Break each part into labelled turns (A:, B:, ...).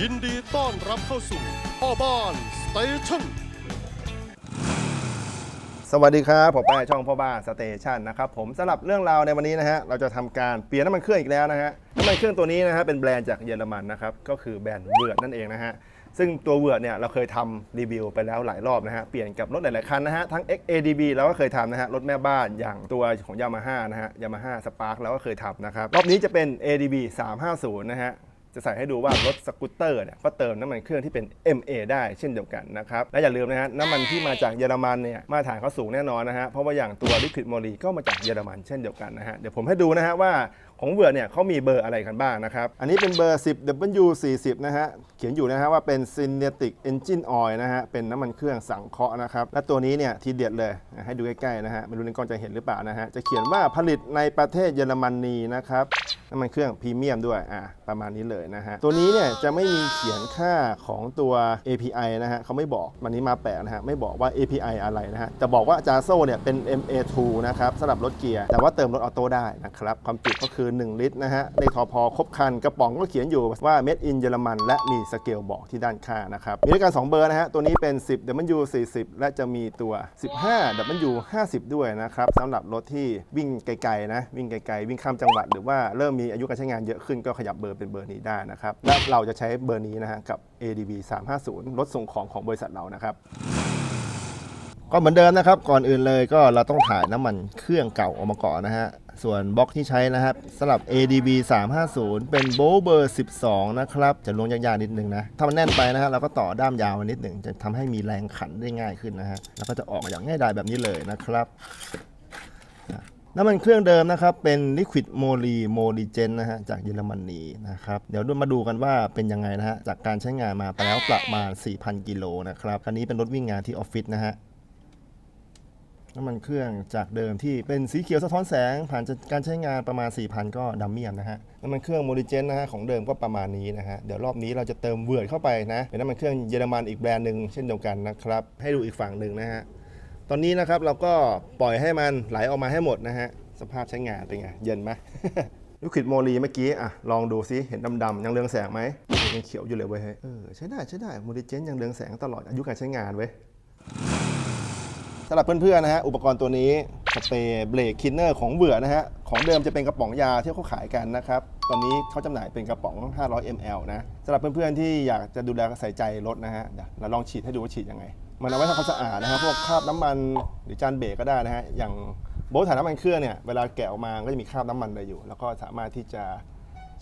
A: ยินดีต้อนรับเข้าสู่พ่อบ้านสเตชัน
B: สวัสดีครับ ผมแป้ช่องพ่อบ้านสเตชันนะครับผมสำหรับเรื่องราวในวันนี้นะฮะเราจะทำการเปลี่ยนน้ำมันเครื่องอีกแล้วนะฮะน้ำมันเครื่องตัวนี้นะฮะเป็นแบรนด์จากเยอรมันนะครับก็คือแบรนด์เวิร์ดนั่นเองนะฮะซึ่งตัวเวิร์ดเนี่ยเราเคยทำรีวิวไปแล้วหลายรอบนะฮะเปลี่ยนกับรถหลายๆคันนะฮะทั้ง XADB เราก็เคยทำนะฮะรถแม่บ้านอย่างตัวของ Yamaha นะฮะ Yamaha Spark เราก็เคยทำนะครับรอบนี้จะเป็น ADB 350นะฮะ จะใส่ให้ดูว่ารถสกูตเตอร์เนี่ยก็เติมน้ำมันเครื่องที่เป็น MA ได้เช่นเดียวกันนะครับและอย่าลืมนะฮะน้ำมันที่มาจากเยอรมันเนี่ยมาตรฐานเขาสูงแน่นอนนะฮะเพราะว่าอย่างตัวลิควิดโมลีก็มาจากเยอรมันเช่นเดียวกันนะฮะเดี๋ยวผมให้ดูนะฮะว่าของเวอร์เนี่ยเขามีเบอร์อะไรกันบ้างนะครับ อันนี้เป็นเบอร์ 10 W40 นะฮะ เขียนอยู่นะฮะว่าเป็น Synthetic Engine Oil นะฮะ เป็นน้ำมันเครื่องสังเคราะห์นะครับ และตัวนี้เนี่ยทีเด็ดเลย ให้ดูใกล้ๆนะฮะ ไม่รู้ในกล้องจะเห็นหรือเปล่านะฮะ จะเขียนว่าผลิตในประเทศเยอรมนีนะครับ น้ำมันเครื่องพรีเมียมด้วยอะประมาณนี้เลยนะฮะ ตัวนี้เนี่ยจะไม่มีเขียนค่าของตัว API นะฮะเขาไม่บอกวันนี้มาแปลกนะฮะไม่บอกว่า API อะไรนะฮะจะบอกว่าจาโซ่เนี่ยเป็น MA2 นะครับสำหรับรถเกียร์ แต่ว่าเติมรถออโต้ได้นะครับ ความจุก็คือ 1 ลิตรนะฮะในทอพอครบคันกระป๋องก็เขียนอยู่ว่า Made in เยอรมัน และมีสเกลบอกที่ด้านข้างนะครับมีด้วยกัน 2 เบอร์นะฮะตัวนี้เป็น 10 W40 และจะมีตัว 15 W50 ด้วยนะครับสำหรับรถที่วิ่งไกลๆนะวิ่งไกลๆวิ่งข้ามจังหวัดหรือว่าเริ่มมีีอายุการใช้งานเยอะขึ้นก็ขยับเบอร์เป็นเบอร์นี้ได้นะครับและเราจะใช้เบอร์นี้นะฮะกับ ADB 350รถส่งของของบริษัทเรานะครับก็เหมือนเดิมนะครับก่อนอื่นเลยก็เราต้องถ่ายน้ำมันเครื่องเก่าออกมาก่อนนะฮะส่วนบล็อกที่ใช้นะครับสำหรับ ADB 350 เป็นโบเบอร์ 12 นะครับจะลงยากๆนิดนึงนะถ้ามันแน่นไปนะฮะเราก็ต่อด้ามยาวมานิดหนึ่งจะทำให้มีแรงขันได้ง่ายขึ้นนะฮะแล้วก็จะออกมาอย่างง่ายดายแบบนี้เลยนะครับ น้ำมันเครื่องเดิมนะครับเป็น Liquid Moly Moligen นะฮะจากเยอรมนีนะครับเดี๋ยวมาดูกันว่าเป็นยังไงนะฮะจากการใช้งานมาไปแล้วประมาณ 4,000 กิโลนะครับคันนี้เป็นรถวิ่งงานที่ออฟฟิศนะฮะน้ำมันเครื่องจากเดิมที่เป็นสีเขียวสะท้อนแสง ผ่านการใช้งานประมาณ 4,000 ก็ดำเมียมนะฮะน้ำมันเครื่องโมลิเจนนะฮะของเดิมก็ประมาณนี้นะฮะเดี๋ยวรอบนี้เราจะเติมเวิร์ดเข้าไปนะเป็นน้ำมันเครื่องเยอรมันอีกแบรนด์หนึ่งเช่นเดียวกันนะครับให้ดูอีกฝั่งหนึ่งนะฮะต อนนี้นะครับเราก็ปล่อยให้มันไหลออกมาให้หมดนะฮะ สภาพใช้งานเป็นไง เย็นไหมลูกขิดโมลีเมื่อกี้อะลองดูซิเห็นดำๆยังเรืองแสงไหมยังเขียวอยู่เลยเว้ยเออใช้ได้ใช้ได้โมดิเจนยังเรืองแสงตลอดอายุการใช้งานเว้ยสำหรับเพื่อนๆนะฮะอุปกรณ์ตัวนี้สเปรย์เบรกคินเนอร์ของเบื่อนะฮะของเดิมจะเป็นกระป๋องยาที่เขาขายกันนะครับตอนนี้เขาจำหน่ายเป็นกระป๋อง 500 ml นะสำหรับเพื่อนๆที่อยากจะดูแลใส่ใจรถนะฮะเดี๋ยวเราลองฉีดให้ดูว่าฉีดยังไง มันเอาไว้ทำความสะอาดนะฮะพวกคราบน้ำมันหรือจานเบรกก็ได้นะฮะอย่างโบ๊ทถ่ายน้ำมันเครื่องเนี่ยเวลาแกะออกมาก็จะมีคราบน้ำมันอะไรอยู่ แล้วก็สามารถที่จะ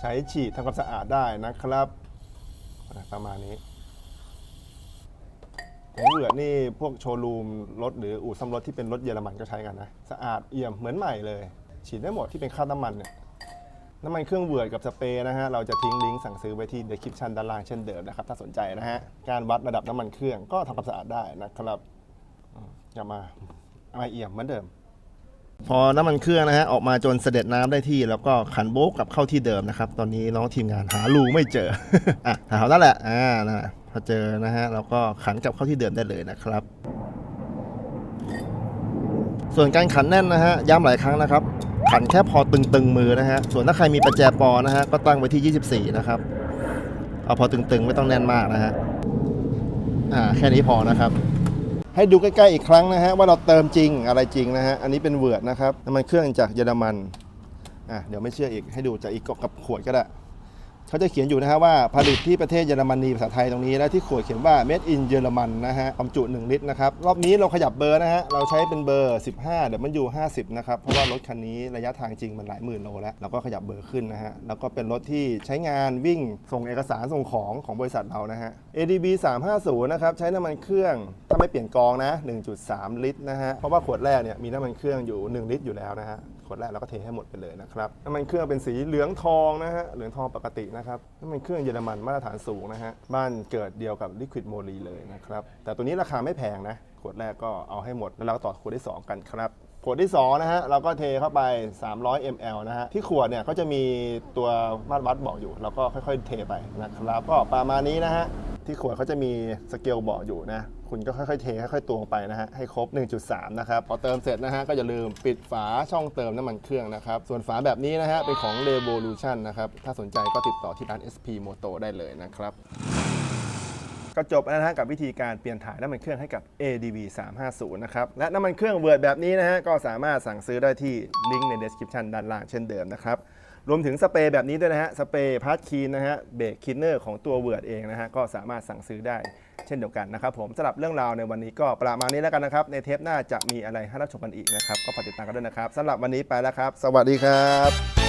B: ใช้ฉีดทำความสะอาดได้นะครับประมาณนี้ของเหลือนี่พวกโชว์รูมรถหรืออู่ซ่อมรถที่เป็นรถเยอรมันก็ใช้กันนะ สะอาดเอี่ยมเหมือนใหม่เลย ฉีดได้หมดที่เป็นคราบน้ำมันเนี่ย น้ำมันเครื่องเวิร์ดกับสเปรย์นะฮะ เราจะทิ้งลิงก์สั่งซื้อไว้ที่ description ด้านล่างเช่นเดิมนะครับ ถ้าสนใจนะฮะ การวัดระดับน้ำมันเครื่องก็ทำความสะอาดได้นะครับอืมอย่ามาเอามาเอี่ยมเหมือนเดิม พอน้ำมันเครื่องนะฮะ ออกมาจนเสด็จน้ำได้ที่ แล้วก็ขันโบกกลับเข้าที่เดิมนะครับ ตอนนี้น้องทีมงานหารูไม่เจอ อะหานั่นแหละ อ่านะพอเจอนะฮะเราก็ขันกลับเข้าที่เดิมได้เลยนะครับ ส่วนการขันแน่นนะฮะ ย้ำหลายครั้งนะครับ ขันแค่พอตึงๆมือนะฮะ ส่วนถ้าใครมีประแจปอนะฮะ ก็ตั้งไว้ที่ 24 นะครับ เอาพอตึงๆ ไม่ต้องแน่นมากนะฮะ อ่า แค่นี้พอนะครับ ให้ดูใกล้ๆอีกครั้งนะฮะ ว่าเราเติมจริงอะไรจริงนะฮะ อันนี้เป็นเวิร์ดนะครับน้ำมันเครื่องจากเยอรมัน อะ เดี๋ยวไม่เชื่ออีก ให้ดูจากอีกกับขวดก็ได้ เขาจะเขียนอยู่นะฮะว่าผลิตที่ประเทศเยอรมนีภาษาไทยตรงนี้และที่ขวดเขียนว่า made in เยอรมันนะฮะความจุ 1 ลิตรนะครับ รอบนี้เราขยับเบอร์นะฮะ เราใช้เป็นเบอร์ 15เดี๋ยวมันอยู่ 50 นะครับ เพราะว่ารถคันนี้ระยะทางจริงมันหลายหมื่นโลแล้ว เราก็ขยับเบอร์ขึ้นนะฮะ แล้วก็เป็นรถที่ใช้งานวิ่งส่งเอกสารส่งของของบริษัทเรานะฮะ ADB 350นะครับใช้น้ำมันเครื่องถ้าไม่เปลี่ยนกองนะ 1.3 ลิตรนะฮะเพราะว่าขวดแรกเนี่ยมีน้ำมันเครื่องอยู่ 1 ลิตรอยู่แล้วนะฮะ วดแรกเราก็เทให้หมดไปเลยนะครับน้ำมันเครื่องเป็นสีเหลืองทองนะฮะเหลืองทองปกตินะครับน้ำมันเครื่องเยอรมันมาตรฐานสูงนะฮะบ้านเกิดเดียวกับ Liquid m o l y เลยนะครับแต่ตัวนี้ราคาไม่แพงนะขวดแรกก็เอาให้หมดแล้วเราก็ต่อขวดที่ 2 กันครับขวดที่2นะฮะเราก็เทเข้าไป 300 ml นะฮะที่ขวดเนี่ยเขาจะมีตัวมาตรวัดบอกอยู่ เราก็ค่อยๆ เทไปนะครับก็ประมาณนี้นะฮะ ที่ขวดเขาจะมีสเกลบอกอยู่นะ คุณก็ค่อยๆเทค่อยๆตวงไปนะฮะให้ครบ 1.3 นะครับ พอเติมเสร็จนะฮะก็อย่าลืมปิดฝาช่องเติมน้ำมันเครื่องนะครับ ส่วนฝาแบบนี้นะฮะเป็นของ Revolution นะครับ ถ้าสนใจก็ติดต่อที่ร้าน SP Moto ได้เลยนะครับ ก็จบแล้วนะฮะกับวิธีการเปลี่ยนถ่ายน้ำมันเครื่องให้กับ ADV 350นะครับ และน้ำมันเครื่องเวิร์ดแบบนี้นะฮะก็สามารถสั่งซื้อได้ที่ลิงก์ใน description ด้านล่างเช่นเดิมนะครับรวมถึงสเปรย์แบบนี้ด้วยนะฮะ สเปรย์พาร์ทคีนนะฮะ เบรกคินเนอร์ของตัวเวิร์ดเองนะฮะ ก็สามารถสั่งซื้อได้เช่นเดียวกันนะครับผมสำหรับเรื่องราวในวันนี้ก็ประมาณนี้แล้วกันนะครับ ในเทปหน้าจะมีอะไรให้รับชมกันอีกนะครับ ก็ฝากติดตามกันด้วยนะครับสำหรับวันนี้ไปแล้วครับ สวัสดีครับ